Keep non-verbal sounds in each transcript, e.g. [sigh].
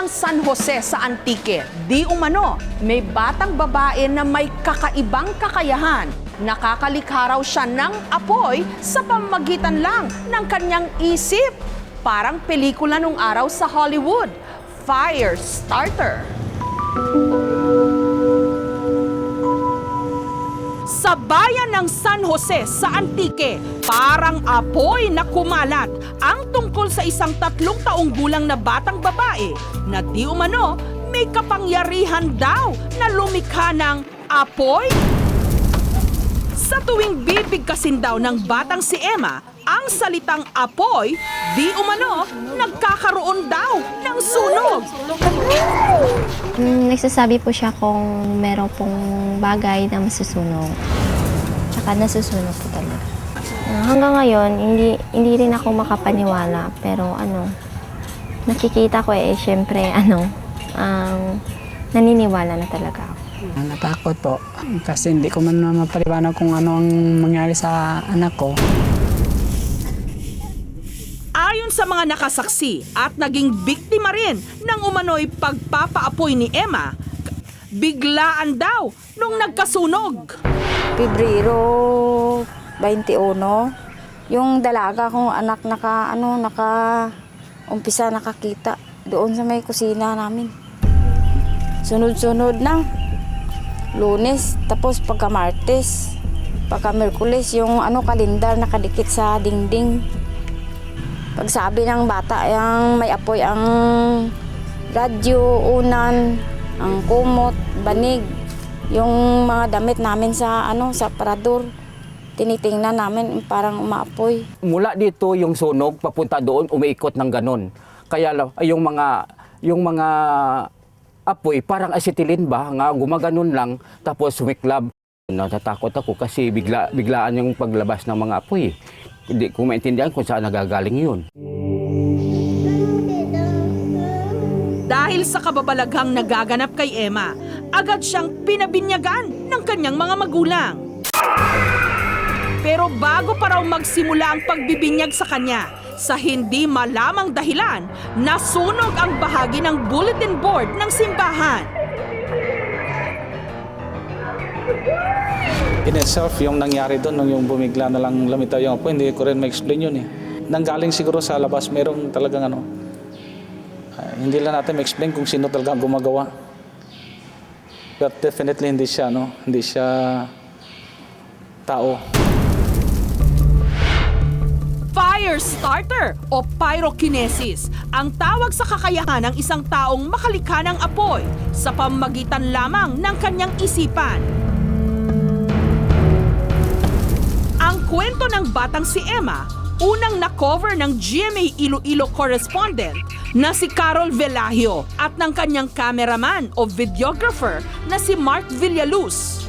ng San Jose sa Antique, di umano, may batang babae na may kakaibang kakayahan. Nakakalikha raw siya ng apoy sa pamagitan lang ng kanyang isip. Parang pelikula nung araw sa Hollywood, Fire Starter. Sa bayan ng San Jose sa Antique, parang apoy na kumalat ang tungkol sa isang tatlong taong gulang na batang babae na di umano may kapangyarihan daw na lumikha ng apoy. Sa tuwing bibigkasin daw ng batang si Emma, ang salitang apoy, di umano, nagkakaroon daw ng sunog. Mm, nagsasabi po siya kung meron pong bagay na masusunog. Tsaka nasusunog po talaga. Ah, hanggang ngayon, hindi, hindi rin ako makapaniwala. Pero ano, nakikita ko eh, syempre, [laughs] ano, ang naniniwala na talaga ako. Natakot po kasi hindi ko man mapaliwanag kung ano ang mangyari sa anak ko. Sa mga nakasaksi at naging biktima rin ng umano'y pagpapaapoy ni Emma, biglaan daw nung nagkasunog. Pebrero 21, yung dalaga kong anak naka ano naka umpisa nakakita doon sa may kusina namin. Sunod-sunod na. Lunes, tapos pagka Martes, pagka Merkules, yung ano kalendar nakadikit sa dingding. Pagsabi ng bata, yung may apoy ang radyo, unan, ang kumot, banig, yung mga damit namin sa ano sa parador. Tinitingnan namin parang umaapoy. mula dito yung sunog papunta doon umiikot ng ganon. Kaya yung mga yung mga apoy parang acetylen ba nga gumaganon lang tapos sumiklab. Natatakot ako kasi bigla biglaan yung paglabas ng mga apoy. Hindi ko maintindihan kung saan nagagaling yun. Dahil sa kababalaghang nagaganap kay Emma, agad siyang pinabinyagan ng kanyang mga magulang. Pero bago pa raw magsimula ang pagbibinyag sa kanya, sa hindi malamang dahilan, nasunog ang bahagi ng bulletin board ng simbahan. In itself, yung nangyari doon, nung yung bumigla na lang lumitaw yung apoy, hindi ko rin ma-explain yun eh. Nanggaling siguro sa labas, merong talagang ano, ah, hindi lang natin ma-explain kung sino talaga gumagawa. But definitely hindi siya, no? Hindi siya tao. Fire starter o pyrokinesis ang tawag sa kakayahan ng isang taong makalikha ng apoy sa pamagitan lamang ng kanyang isipan. Kwento ng batang si Emma, unang na-cover ng GMA Iloilo correspondent na si Carol Velahio at ng kanyang cameraman o videographer na si Mark Villaluz.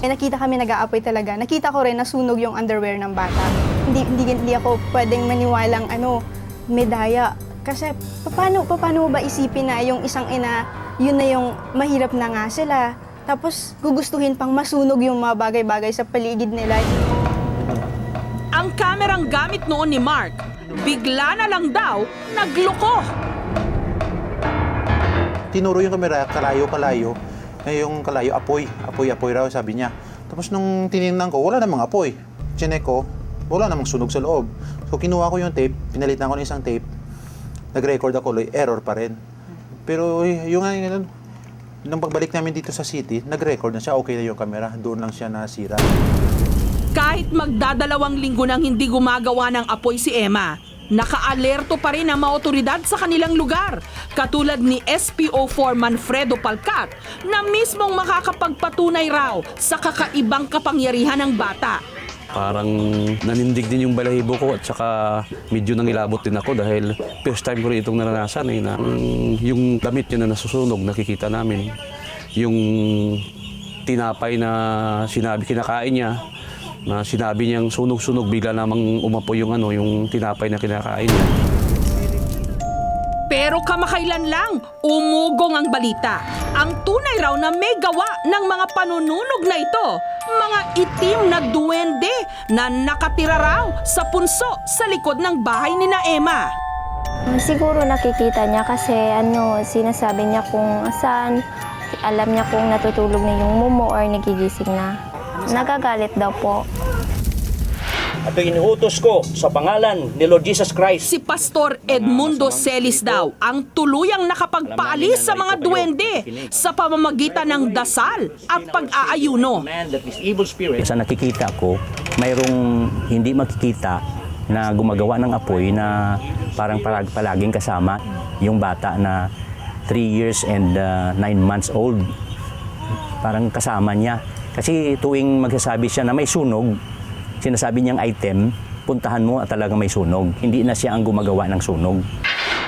Eh, nakita kami nag-aapoy talaga. Nakita ko rin nasunog yung underwear ng bata. Hindi, hindi, hindi ako pwedeng maniwalang ano, medaya. Kasi paano, paano mo ba isipin na yung isang ina, yun na yung mahirap na nga sila. Tapos gugustuhin pang masunog yung mga bagay-bagay sa paligid nila. Ang kamerang gamit noon ni Mark, bigla na lang daw nagloko. tinuro yung kamera, kalayo-kalayo. Eh, yung kalayo, apoy. Apoy-apoy raw, sabi niya. Tapos nung tinignan ko, wala namang apoy. Chinek ko, wala namang sunog sa loob. So kinuha ko yung tape, pinalitan ko ng isang tape. Nag-record ako, error pa rin. Pero eh, yung ano, nung pagbalik namin dito sa city, nag-record na siya, okay na yung camera. Doon lang siya nasira. Kahit magdadalawang linggo nang hindi gumagawa ng apoy si Emma, nakaalerto pa rin ang mga sa kanilang lugar. Katulad ni SPO4 Manfredo Palcat na mismong makakapagpatunay raw sa kakaibang kapangyarihan ng bata. Parang nanindig din yung balahibo ko at saka medyo nangilabot din ako dahil first time ko rin itong naranasan eh, na yung damit niya na nasusunog nakikita namin. Yung tinapay na sinabi kinakain niya na sinabi niyang sunog-sunog bigla namang umapoy yung ano yung tinapay na kinakain niya. Pero kamakailan lang, umugong ang balita. Ang tunay raw na may gawa ng mga panununog na ito, mga itim na duwende na nakatira raw sa punso sa likod ng bahay ni na Emma. Siguro nakikita niya kasi ano, sinasabi niya kung saan, alam niya kung natutulog na yung mumo or nagigising na. Nagagalit daw po. At inuutos ko sa pangalan ni Lord Jesus Christ Si Pastor Edmundo Celis daw ang tuluyang nakapagpaalis sa mga duwende sa pamamagitan ng dasal at pag-aayuno. command that this evil spirit Sa nakikita ko, mayroong hindi makikita na gumagawa ng apoy na parang palaging kasama yung bata na 3 years and 9 months old. Parang kasama niya. Kasi tuwing magsasabi siya na may sunog, sinasabi niyang item, puntahan mo at talaga may sunog. Hindi na siya ang gumagawa ng sunog.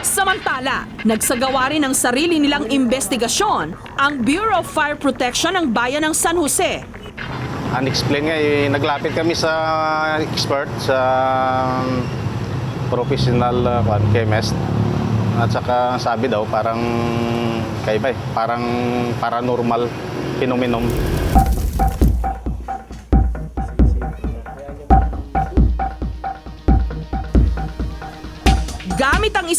Samantala, nagsagawa rin ng sarili nilang investigasyon ang Bureau of Fire Protection ng Bayan ng San Jose unexplained nga, eh, naglapit kami sa expert, sa um, professional uh, chemist. At saka sabi daw, parang kaiba eh, parang paranormal phenomenon.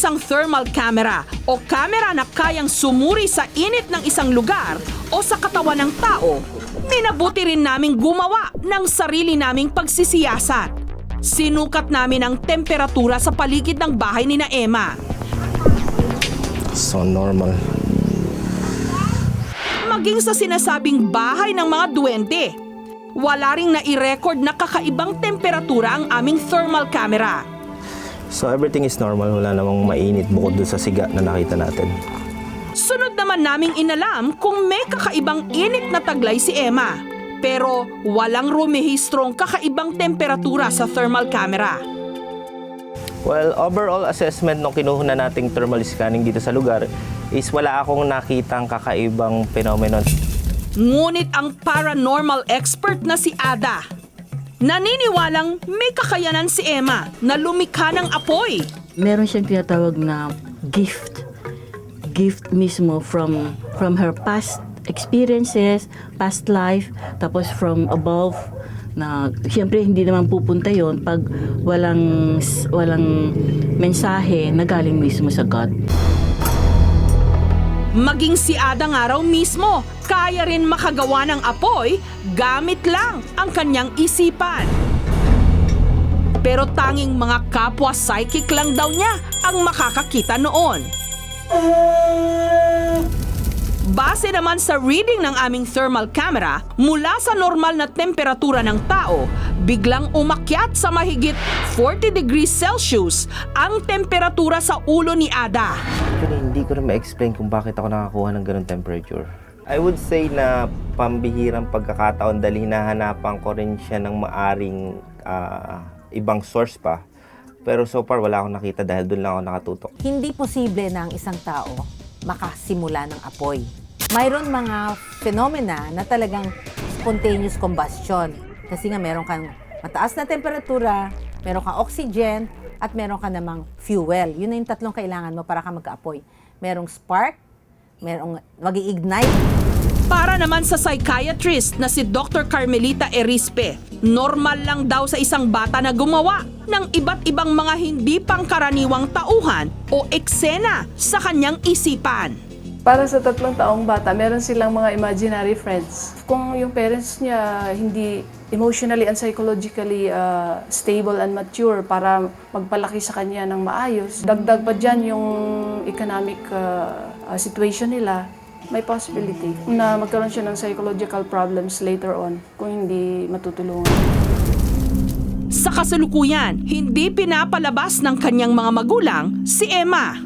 Isang thermal camera o camera na kayang sumuri sa init ng isang lugar o sa katawan ng tao, minabuti rin naming gumawa ng sarili naming pagsisiyasat. Sinukat namin ang temperatura sa paligid ng bahay ni na Emma. So normal. Maging sa sinasabing bahay ng mga duwende. Wala ring nai-record na kakaibang temperatura ang aming thermal camera. So everything is normal, wala namang mainit bukod doon sa siga na nakita natin. Sunod naman naming inalam kung may kakaibang init na taglay si Emma. Pero walang rumehistrong kakaibang temperatura sa thermal camera. Well, overall assessment nung kinuha na nating thermal scanning dito sa lugar is wala akong nakitang kakaibang phenomenon. Ngunit ang paranormal expert na si Ada, naniniwalang may kakayanan si Emma na lumikha ng apoy. meron siyang tinatawag na gift. Gift mismo from from her past experiences, past life, tapos from above na siyempre hindi naman pupunta yon pag walang walang mensahe na galing mismo sa God. Maging si Ada nga raw mismo, kaya rin makagawa ng apoy gamit lang ang kanyang isipan. Pero tanging mga kapwa psychic lang daw niya ang makakakita noon. Base naman sa reading ng aming thermal camera, mula sa normal na temperatura ng tao, biglang umakyat sa mahigit 40 degrees Celsius ang temperatura sa ulo ni Ada. Actually, hindi ko na ma-explain kung bakit ako nakakuha ng ganun temperature. I would say na pambihirang pagkakataon dahil hinahanapan ko rin siya ng maaring ah, ibang source pa. Pero so far, wala akong nakita dahil doon lang ako nakatutok. Hindi posible na ang isang tao makasimula ng apoy. Mayroon mga phenomena na talagang spontaneous combustion. Kasi nga meron kang mataas na temperatura, meron kang oxygen, at meron ka namang fuel. Yun na yung tatlong kailangan mo para ka magka-apoy. Merong spark, merong mag ignite Para naman sa psychiatrist na si Dr. Carmelita Erispe, normal lang daw sa isang bata na gumawa ng iba't ibang mga hindi pangkaraniwang tauhan o eksena sa kanyang isipan. Para sa tatlong taong bata, meron silang mga imaginary friends. Kung yung parents niya hindi emotionally and psychologically uh, stable and mature para magpalaki sa kanya ng maayos, dagdag pa dyan yung economic uh, uh, situation nila, may possibility na magkaroon siya ng psychological problems later on kung hindi matutulungan. Sa kasalukuyan, hindi pinapalabas ng kanyang mga magulang si Emma.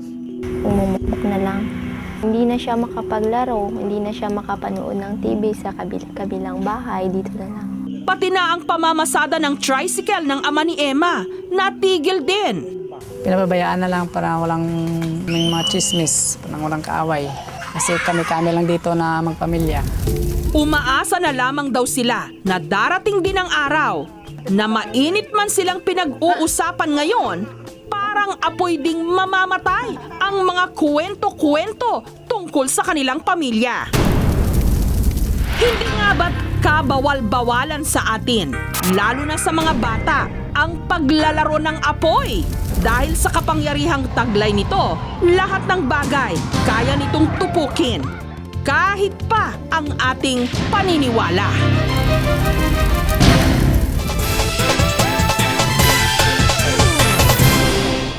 Umumukok na lang. Hindi na siya makapaglaro, hindi na siya makapanood ng TV sa kabil- kabilang bahay, dito na lang. Pati na ang pamamasada ng tricycle ng ama ni Emma, natigil din. Pinababayaan na lang para walang may mga chismis, parang walang kaaway. Kasi kami-kami lang dito na magpamilya. Umaasa na lamang daw sila na darating din ang araw na mainit man silang pinag-uusapan ngayon, parang apoy ding mamamatay ang mga kwento-kwento tungkol sa kanilang pamilya. Hindi nga ba't kabawal-bawalan sa atin, lalo na sa mga bata, ang paglalaro ng apoy. Dahil sa kapangyarihang taglay nito, lahat ng bagay kaya nitong tupukin. Kahit pa ang ating paniniwala.